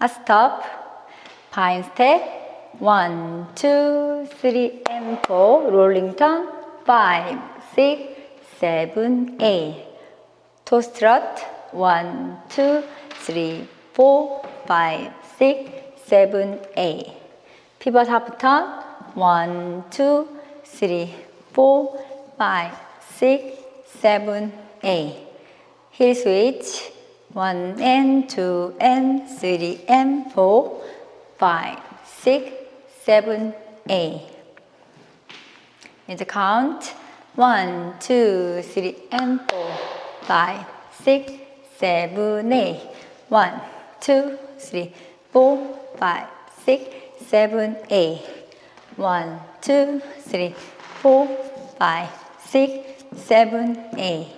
아, stop. 바인 스텝. 1, 2, 3, and 4. 롤링 턴. 5, 6, 7, 8. 토스트럿. 1, 2, 3, 4, 5, 6, 7, 8. 피벗 하프 턴. 1, 2, 3, 4, 5, 6, 7, 8. 힐 스위치. 1n, 2n, 3n, 4, 5, 6, 7, 8. In count 1, 2, 3, n 4 5, 6, 7, 8. 1, 2, 3, 4, 5, 6, 7, 8. 1, 2, 3, 4, 5, 6, 7, 8.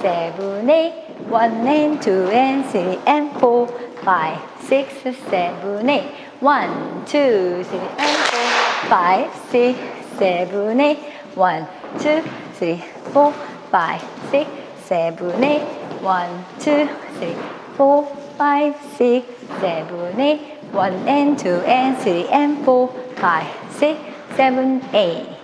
seven, eight. One and two and three and four, five, six, seven, eight. One, two, three, and four, five, six, seven, eight. One, two, three, four, five, six, seven, eight. One, two, three, four, five, six, seven, eight. One and two and three and four, five, six, seven, eight.